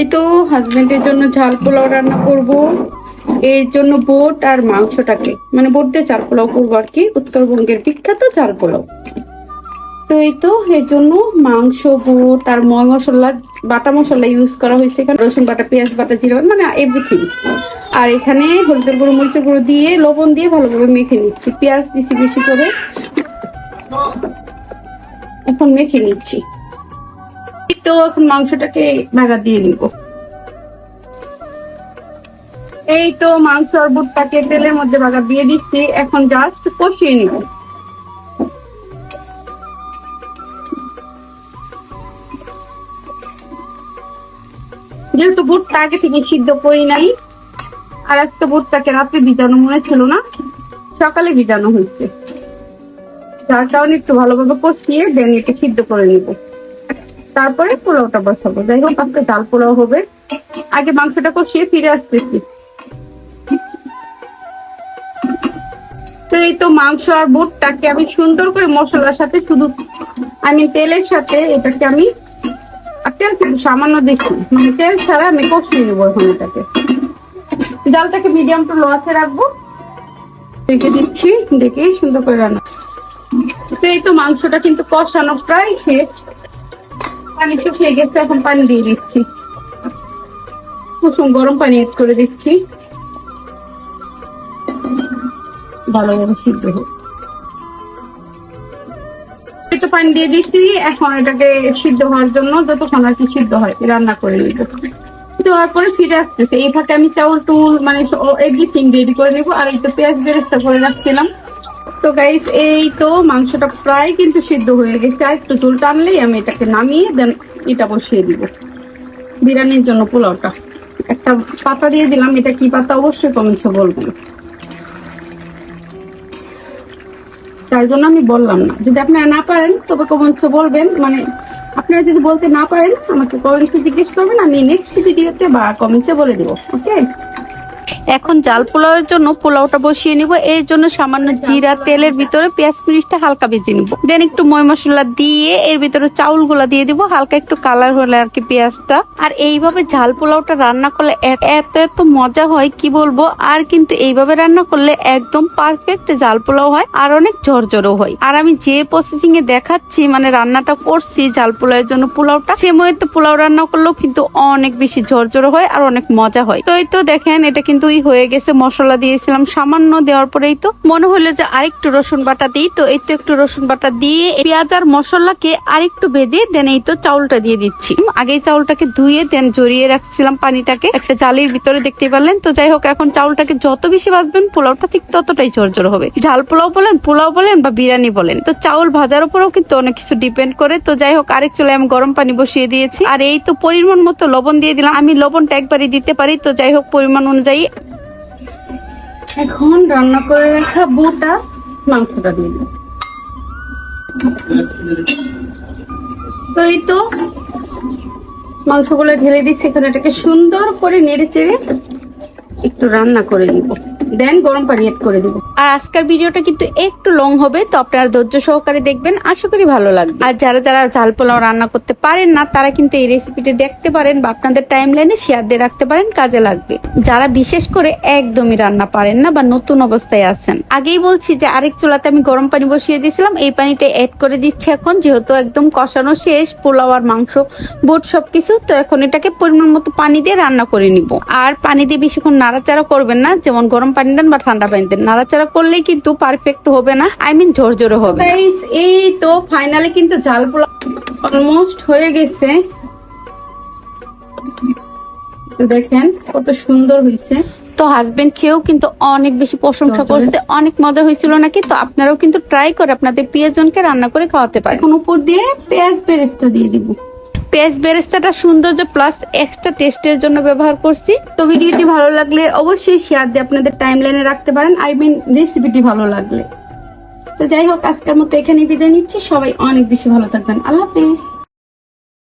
এই তো হাজবেন্ডের জন্য ঝাল পোলাও রান্না করব। এর জন্য বোট আর মাংসটাকে। মানে বোট দিয়ে চাল পোলাও করব আর কি। উত্তরবঙ্গের বিখ্যাত চাল পোলাও। তো এই তো এর জন্য মাংস, বুট আর ময় মশলা, বাটা মশলা ইউজ করা হয়েছে এখানে। রসুন বাটা, পেঁয়াজ বাটা, জিরা মানে এভরিথিং আর এখানে হলুদের গুঁড়ো, মরিচের গুঁড়ো দিয়ে লবণ দিয়ে ভালোভাবে মেখে নিচ্ছি। পেঁয়াজ বেশি বেশি করে। এখন মেখে নিচ্ছি। তো এখন মাংসটাকে ভাগা দিয়ে নিব। এই তো মাংস বুটটাকে তেলের মধ্যে ভাগা দিয়ে দিচ্ছি। এখন জাস্ট কষিয়ে নিব। যেহেতু বুটটা আগে থেকে সিদ্ধ করি নাই, আর একটা বুটটাকে রাত্রে ভিজানো মনে ছিল না, সকালে ভিজানো হয়েছে। যার কারণে একটু ভালোভাবে কষিয়ে দেন এটা সিদ্ধ করে নিব। তারপরে পোলাওটা বসাবো। যাই হোক, আজকে ডাল পোলাও হবে। আগে মাংসটা কষিয়ে ফিরে আসতেছি। তো এই তো মাংস আর বুটটাকে আমি সুন্দর করে মশলার সাথে শুধু আমি তেলের সাথে এটাকে আমি তেল কিন্তু সামান্য দিচ্ছি মানে তেল ছাড়া আমি কষিয়ে নেব এখন এটাকে। ডালটাকে মিডিয়াম টু লো আছে রাখব। রেখে দিচ্ছি। দেখে সুন্দর করে রান্না। তো এই তো মাংসটা কিন্তু কষানো প্রায় শেষ। পানি শুকিয়ে গেছে, এখন পানি দিয়ে দিচ্ছি। কুসুম গরম পানি এড করে দিচ্ছি। ভালোভাবে সিদ্ধ হোক। পানি দিয়ে দিচ্ছি, এখন এটাকে সিদ্ধ হওয়ার জন্য যতক্ষণ আর কি সিদ্ধ হয়, রান্না করে নিব। সিদ্ধ হওয়ার পরে ফিরে আসতেছে। এই ফাঁকে আমি চাউল, টুল মানে এভরিথিং রেডি করে নিব। আর এই তো পেঁয়াজ বেরেস্তা করে রাখছিলাম। তো গাইস এই তো মাংসটা প্রায় কিন্তু সিদ্ধ হয়ে গেছে। আর একটু ঝোল টানলেই আমি এটাকে নামিয়ে দেন এটা বসিয়ে দিব। বিরিয়ানির জন্য পোলাওটা। একটা পাতা দিয়ে দিলাম। এটা কি পাতা? অবশ্যই কমেন্টসে বলবেন। তার জন্য আমি বললাম না। যদি আপনারা না পারেন, তবে কমেন্টসে বলবেন। মানে আপনারা যদি বলতে না পারেন, আমাকে কমেন্টসে জিজ্ঞেস করবেন। আমি নেক্সট ভিডিওতে বা কমেন্টসে বলে দিব। ওকে এখন জাল পোলাওয়ের জন্য পোলাওটা বসিয়ে নিব। এর জন্য সামান্য জিরা, তেলের ভিতরে পেঁয়াজ মিরিচটা হালকা ভেজে নিব। দেন একটু ময় মশলা দিয়ে এর ভিতরে চাউলগুলা দিয়ে দিব, হালকা একটু কালার হলে আর কি পেঁয়াজটা। আর এইভাবে ঝাল পোলাওটা রান্না করলে এত এত মজা হয়, কি বলব? আর কিন্তু এইভাবে রান্না করলে একদম পারফেক্ট জাল পোলাও হয়, আর অনেক ঝরঝরও হয়। আর আমি যে প্রসেসিং এ দেখাচ্ছি মানে রান্নাটা করছি ঝাল পোলাওয়ের জন্য পোলাওটা সেম তো পোলাও রান্না করলেও কিন্তু অনেক বেশি ঝরঝরো হয়, আর অনেক মজা হয়। তো এই তো দেখেন, এটা কিন্তু ই হয়ে গেছে, মশলা দিয়েছিলাম, সামান্য দেওয়ার পরেই তো মনে হলো যে আরেকটু রসুন বাটা দিই, তো এই তো একটু রসুন বাটা দিয়ে পেঁয়াজ আর মশলাকে আরেকটু ভেজে দেন, এই তো চাউলটা দিয়ে দিচ্ছি। আগে চাউলটাকে ধুয়ে দেন, জড়িয়ে রাখছিলাম পানিটাকে, একটা জালির ভিতরে দেখতে পারলেন, তো যাই হোক, এখন চাউলটাকে যত বেশি ভাজবেন, পোলাওটা ঠিক ততটাই ঝরঝর হবে। ঝাল পোলাও বলেন পোলাও বলেন বা বিরিয়ানি বলেন, তো চাউল ভাজার উপরেও কিন্তু অনেক কিছু ডিপেন্ড করে, তো যাই হোক, আরেক চলে আমি গরম পানি বসিয়ে দিয়েছি, আর এই তো পরিমাণ মতো লবণ দিয়ে দিলাম, আমি লবণটা একবারই দিতে পারি, তো যাই হোক, পরিমাণ অনুযায়ী এখন রান্না করে রাখা বুটা, মাংসটা দিয়ে দিলাম তো এই তো মাংসগুলো ঢেলে দিচ্ছি, এখানে এটাকে সুন্দর করে নেড়ে চেড়ে একটু রান্না করে নিব। দেন গরম পানি এড করে দিব। আর আজকের ভিডিওটা কিন্তু একটু লং হবে, তো আপনারা ধৈর্য সহকারে দেখবেন, আশা করি ভালো লাগবে। আর যারা যারা ঝাল পোলাও রান্না করতে পারেন না, তারা কিন্তু এই রেসিপিটা দেখতে পারেন বা আপনাদের টাইম লাইনে শেয়ার দিয়ে রাখতে পারেন, কাজে লাগবে। যারা বিশেষ করে একদমই রান্না পারেন না বা নতুন অবস্থায় আছেন, আগেই বলছি যে আরেক চুলাতে আমি গরম পানি বসিয়ে দিয়েছিলাম, এই পানিটা এড করে দিচ্ছি এখন, যেহেতু একদম কষানো শেষ, পোলাও আর মাংস, বুট সবকিছু, তো এখন এটাকে পরিমাণ মতো পানি দিয়ে রান্না করে নিব। আর পানি দিয়ে বেশিক্ষণ নাড়াচাড়া করবেন না, যেমন গরম পানি দেন বা ঠান্ডা পানি দেন। নাড়াচাড়া করলেই কিন্তু পারফেক্ট হবে না। আই মিন ঝরঝরে হবে। এই তো ফাইনালি কিন্তু ঝাল পোলাও অলমোস্ট হয়ে গেছে। দেখেন কত সুন্দর হয়েছে। তো হাজবেন্ড খেয়েও কিন্তু অনেক বেশি প্রশংসা করছে অনেক মজা হয়েছিল নাকি? তো আপনারাও কিন্তু ট্রাই করে আপনাদের প্রিয়জনকে রান্না করে খাওয়াতে পারেন। এখন উপর দিয়ে পেঁয়াজ বেরেস্তা দিয়ে দিব। পেঁয়াজ বেরেস্তাটা সৌন্দর্য প্লাস এক্সট্রা টেস্টের জন্য ব্যবহার করছি। তো ভিডিওটি ভালো লাগলে অবশ্যই শেয়ার দিয়ে আপনাদের টাইম লাইনে রাখতে পারেন। আই মিন রেসিপিটি ভালো লাগলে। তো যাই হোক, আজকের মতো এখানে বিদায় নিচ্ছি। সবাই অনেক বেশি ভালো থাকবেন। আল্লাহ হাফেজ।